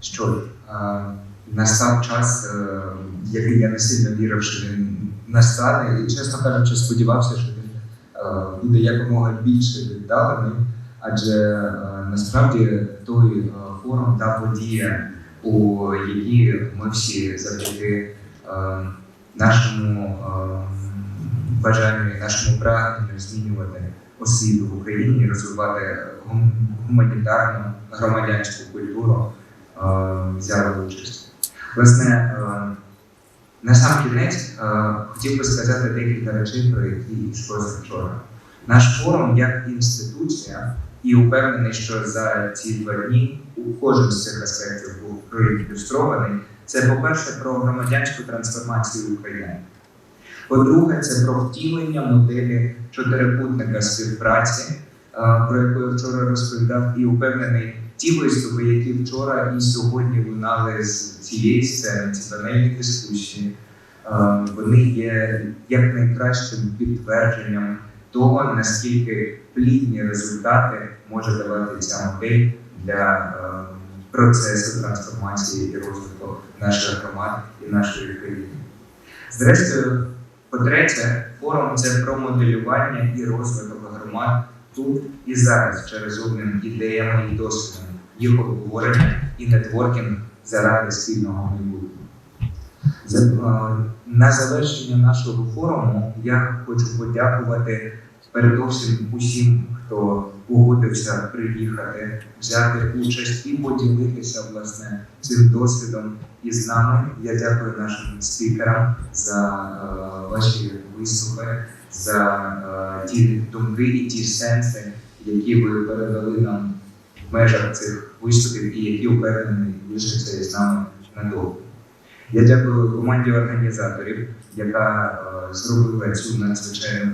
що е, настав час, е, який я не сильно вірив, що він настане, і чесно кажучи, сподівався, що він е, буде якомога більше віддалений, адже насправді той форум та подія, у якій ми всі завдяки нашому бажанню нашому прагненню змінювати освіту в Україні, розвивати гуманітарну громадянську культуру взяли участь. Власне, е, на сам кінець е, хотів би сказати декілька речей, про які йшлося вчора. Наш форум як інституція, і упевнений, що за ці два дні у кожен з цих аспектів був проілюстрований. Це, по-перше, про громадянську трансформацію України. По-друге, це про втілення моделі чотирикутника співпраці, е, про яку я вчора розповідав, і упевнений, ті виступи, які вчора і сьогодні лунали з цієї сцени, ці панельні дискусії, е, вони є якнайкращим підтвердженням того, наскільки плідні результати може давати ця модель для е, процесу трансформації і розвитку наших громад і нашої країни. Зрештою, по-третє, форум це про моделювання і розвиток громад тут і зараз через обмін ідеями і досвідом, їх обговорення і нетворкінг заради спільного майбутнього. Е, На завершення нашого форуму я хочу подякувати передовсім усім, хто погодився приїхати, взяти участь і поділитися власне цим досвідом із нами. Я дякую нашим спікерам за е, ваші виступи, за е, ті думки і ті сенси, які ви передали нам межах цих виступів і які впевнений лишаться із нами надовго. Я дякую команді організаторів, яка е, зробила цю надзвичайну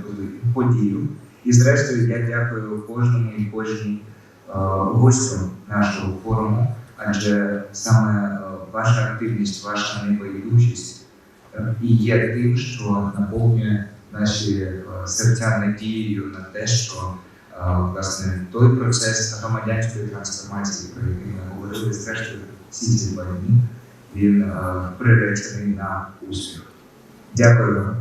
подію. І зрештою, я дякую кожному і кожній е, гостю нашого форуму, адже саме е, ваша активність, ваша небайдужість е, і є тим, що наповнює наші е, серця надією на те, що власне той процес громадянської трансформації, про який ми говорили, зрештою всі ці два він приречений на успіх. Дякую вам.